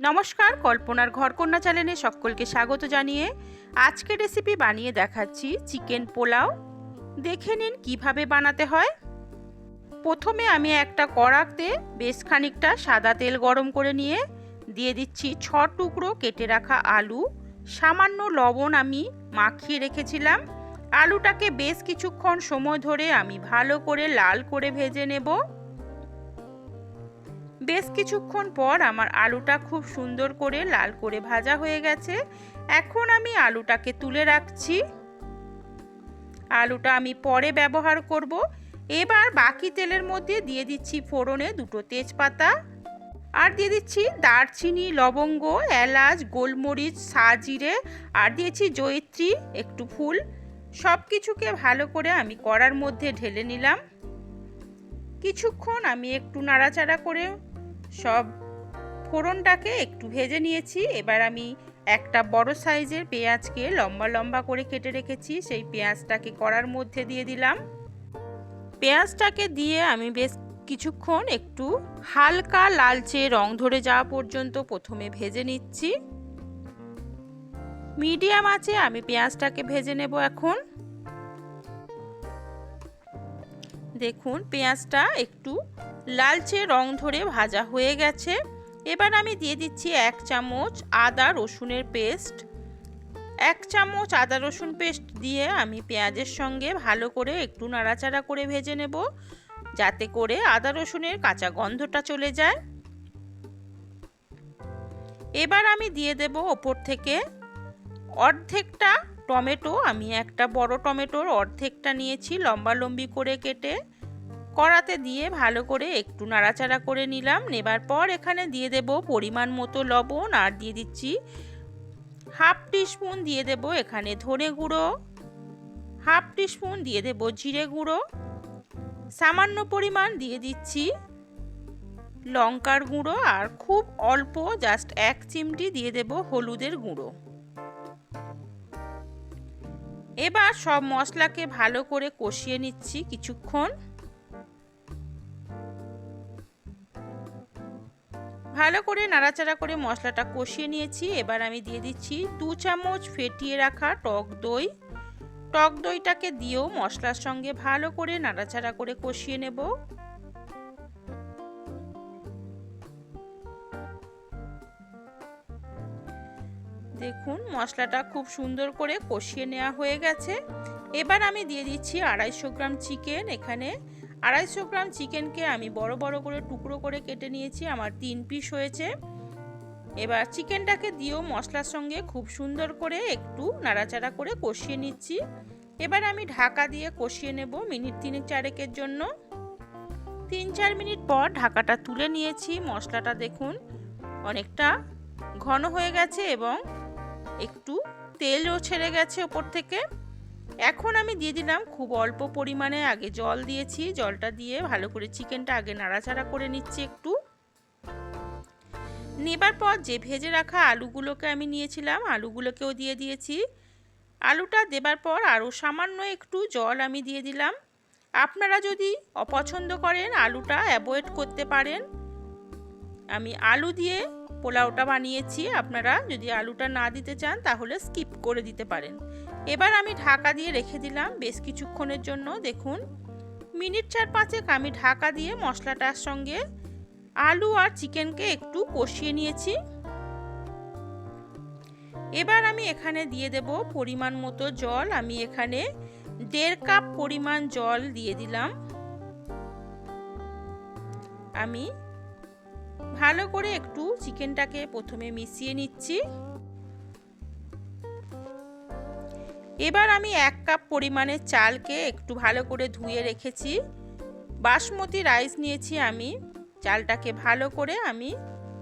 নমস্কার, কল্পনার ঘরকন্যা চ্যানেলে সকলকে স্বাগত জানিয়ে আজকে রেসিপি বানিয়ে দেখাচ্ছি চিকেন পোলাও। দেখে নিন কীভাবে বানাতে হয়। প্রথমে আমি একটা কড়াতে বেশ খানিকটা সাদা তেল গরম করে নিয়ে দিয়ে দিচ্ছি ছ টুকরো কেটে রাখা আলু। সামান্য লবণ আমি মাখিয়ে রেখেছিলাম। আলুটাকে বেশ কিছুক্ষণ সময় ধরে আমি ভালো করে লাল করে ভেজে নেব। বেশ কিছুক্ষণ পর আমার আলুটা খুব সুন্দর করে লাল করে ভাজা হয়ে গেছে। এখন আমি আলুটাকে তুলে রাখছি। আলুটা আমি পরে ব্যবহার করব। এবার বাকি তেলের মধ্যে দিয়ে দিচ্ছি ফোড়নে দুটো তেজপাতা। আর দিয়ে দিচ্ছি দারচিনি, লবঙ্গ, এলাচ, গোলমরিচ, সাজিরে। আর দিয়েছি জয়িত্রী, একটু ফুল। সব কিছুকে ভালো করে আমি কড়ার মধ্যে ঢেলে নিলাম। কিছুক্ষণ আমি একটু নাড়াচাড়া করে সব ফোড়নটাকে একটু ভেজে নিয়েছি। এবার আমি একটা বড় সাইজের পেঁয়াজকে লম্বা লম্বা করে কেটে রেখেছি। সেই পেঁয়াজটাকে কড়ার মধ্যে দিয়ে দিলাম। পেঁয়াজটাকে দিয়ে আমি বেশ কিছুক্ষণ একটু হালকা লালচে রং ধরে যাওয়া পর্যন্ত প্রথমে ভেজে নিচ্ছি। মিডিয়াম আছে, আমি পেঁয়াজটাকে ভেজে নেব এখন। দেখুন, পেঁয়াজটা একটু লালচে রং ধরে ভাজা হয়ে গেছে। এবার আমি দিয়ে দিচ্ছি এক চামচ আদা রসুনের পেস্ট। এক চামচ আদা রসুন পেস্ট দিয়ে আমি পেঁয়াজের সঙ্গে ভালো করে একটু নাড়াচাড়া করে ভেজে নেব, যাতে করে আদা রসুনের কাঁচা গন্ধটা চলে যায়। এবার আমি দিয়ে দেব ওপর থেকে অর্ধেকটা টমেটো। আমি একটা বড় টমেটোর অর্ধেকটা নিয়েছি লম্বা লম্বি করে কেটে। কড়াতে দিয়ে ভালো করে একটু নাড়াচাড়া করে নিলাম। নেবার পর এখানে দিয়ে দেব পরিমাণ মতো লবণ আর দিয়ে দিচ্ছি হাফ টিস্পুন দিয়ে দেব এখানে ধনে গুঁড়ো। হাফ টিস্পুন দিয়ে দেব জিরে গুঁড়ো। সামান্য পরিমাণ দিয়ে দিচ্ছি লঙ্কার গুঁড়ো আর খুব অল্প জাস্ট এক চিমটি দিয়ে দেব হলুদের গুঁড়ো। এবার সব মশলাকে ভালো করে কষিয়ে নিচ্ছি কিছুক্ষণ। ভালো করে নাড়াচাড়া করে মশলাটা কষিয়ে নিয়েছি। এবার আমি দিয়ে দিচ্ছি দু চামচ ফেটিয়ে রাখা টক দই। টক দইটাকে দিয়েও মশলার সঙ্গে ভালো করে নাড়াচাড়া করে কষিয়ে নেব। দেখুন, মশলাটা খুব সুন্দর করে কষিয়ে নেওয়া হয়ে গেছে। এবার আমি দিয়ে দিচ্ছি আড়াইশো গ্রাম চিকেন। এখানে আড়াইশো গ্রাম চিকেনকে আমি বড় বড় করে টুকরো করে কেটে নিয়েছি, আমার তিন পিস হয়েছে। এবার চিকেনটাকে দিয়েও মশলার সঙ্গে খুব সুন্দর করে একটু নাড়াচাড়া করে কষিয়ে নিচ্ছি। এবার আমি ঢাকা দিয়ে কষিয়ে নেব মিনিট তিনেক চারেকের জন্য। তিন চার মিনিট পর ঢাকাটা তুলে নিয়েছি, মশলাটা দেখুন অনেকটা ঘন হয়ে গেছে এবং একটু তেলও ছেড়ে গেছে ওপর থেকে। এখন আমি দিয়ে দিলাম খুব অল্প পরিমাণে আগে জল দিয়েছি, জলটা দিয়ে ভালো করে চিকেনটা আগে নাড়াচাড়া করে নিচ্ছি একটু। নেবার পর যে ভেজে রাখা আলুগুলোকে আমি নিয়েছিলাম, আলুগুলোকেও দিয়ে দিয়েছি। আলুটা দেবার পর আরও সামান্য একটু জল আমি দিয়ে দিলাম। আপনারা যদি অপছন্দ করেন আলুটা অ্যাভয়েড করতে পারেন। আমি আলু দিয়ে পোলাওটা বানিয়েছি। আপনারা যদি আলুটা না দিতে চান, তাহলে স্কিপ করে দিতে পারেন। এবার আমি ঢাকা দিয়ে রেখে দিলাম বেশ কিছুক্ষণের জন্য। দেখুন, মিনিট চার পাঁচেক আমি ঢাকা দিয়ে মশলাটার সঙ্গে আলু আর চিকেনকে একটু কষিয়ে নিয়েছি। এবার আমি এখানে দিয়ে দেব পরিমাণ মতো জল। আমি এখানে দেড় কাপ পরিমাণ জল দিয়ে দিলাম। আমি ভালো করে একটু চিকেনটাকে প্রথমে মিশিয়ে নিচ্ছি। এবার আমি এক কাপ পরিমাণে চালকে একটু ভালো করে ধুয়ে রেখেছি। বাসমতি রাইস নিয়েছি আমি। চালটাকে ভালো করে আমি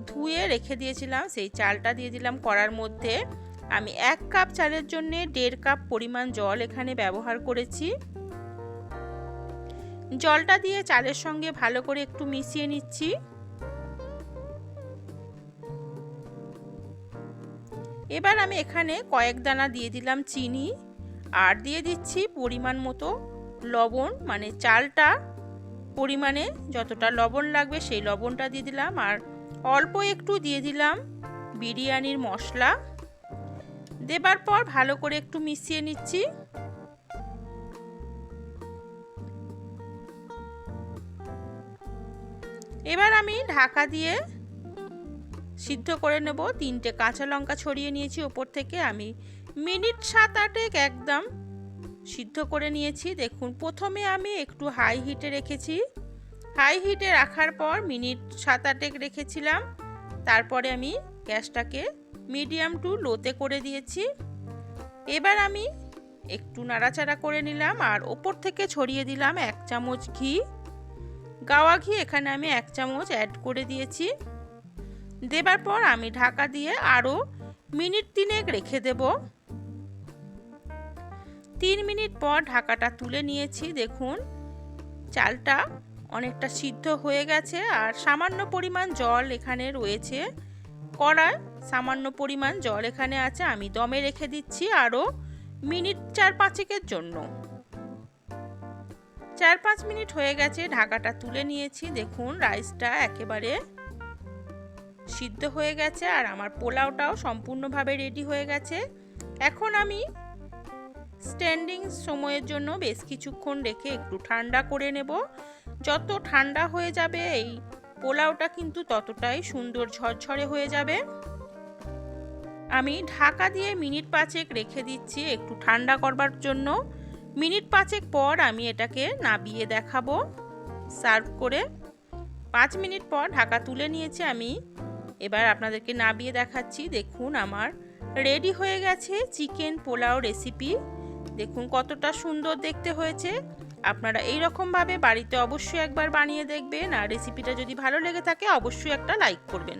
ধুয়ে রেখে দিয়েছিলাম, সেই চালটা দিয়ে দিলাম কড়ার মধ্যে। আমি এক কাপ চালের জন্য দেড় কাপ পরিমাণ জল এখানে ব্যবহার করেছি। জলটা দিয়ে চালের সঙ্গে ভালো করে একটু মিশিয়ে নিচ্ছি। এবার আমি এখানে কয়েক দানা দিয়ে দিলাম চিনি আর দিয়ে দিচ্ছি পরিমাণ মতো লবণ মানে চালটা পরিমাণে যতটা লবণ লাগবে সেই লবণটা দিয়ে দিলাম। আর অল্প একটু দিয়ে দিলাম বিরিয়ানির মশলা। দেবার পর ভালো করে একটু মিশিয়ে নিচ্ছি। এবার আমি ঢাকা দিয়ে সিদ্ধ করে নেব। তিনটে কাঁচা লঙ্কা ছড়িয়ে নিয়েছি ওপর থেকে। আমি মিনিট সাত আটেক একদম সিদ্ধ করে নিয়েছি। দেখুন, প্রথমে আমি একটু হাই হিটে রেখেছি। হাই হিটে রাখার পর মিনিট সাত আটেক রেখেছিলাম। তারপরে আমি গ্যাসটাকে মিডিয়াম টু লোতে করে দিয়েছি। এবার আমি একটু নাড়াচাড়া করে নিলাম আর ওপর থেকে ছড়িয়ে দিলাম এক চামচ ঘি। গাওয়া ঘি এখানে আমি এক চামচ অ্যাড করে দিয়েছি। দেবার পর আমি ঢাকা দিয়ে আরও মিনিট তিনেক রেখে দেব। তিন মিনিট পর ঢাকাটা তুলে নিয়েছি, দেখুন। চালটা অনেকটা সিদ্ধ হয়ে গেছে আর সামান্য পরিমাণ জল এখানে রয়েছে। কড়ায় সামান্য পরিমাণ জল এখানে আছে, আমি দমে রেখে দিচ্ছি আরও মিনিট চার পাঁচেকের জন্য। চার পাঁচ মিনিট হয়ে গেছে, ঢাকাটা তুলে নিয়েছি, দেখুন, রাইসটা একেবারে সিদ্ধ হয়ে গেছে আর আমার পোলাওটাও সম্পূর্ণভাবে রেডি হয়ে গেছে। এখন আমি স্ট্যান্ডিং সময়ের জন্য বেশ কিছুক্ষণ রেখে একটু ঠান্ডা করে নেব। যত ঠান্ডা হয়ে যাবে এই পোলাওটা কিন্তু ততটাই সুন্দর ঝরঝরে হয়ে যাবে। আমি ঢাকা দিয়ে মিনিট পাঁচেক রেখে দিচ্ছি একটু ঠান্ডা করবার জন্য। মিনিট পাঁচেক পর আমি এটাকে নাবিয়ে দেখাবো। সার্ভ করে পাঁচ মিনিট পর ঢাকা তুলে নিয়েছি আমি। এবার আপনাদেরকে নাবিয়ে দেখাচ্ছি, দেখুন আমার রেডি হয়ে গেছে চিকেন পোলাও রেসিপি। দেখুন কতটা সুন্দর দেখতে হয়েছে। আপনারা এই রকমভাবে বাড়িতে অবশ্যই একবার বানিয়ে দেখবেন আর রেসিপিটা যদি ভালো লেগে থাকে অবশ্যই একটা লাইক করবেন।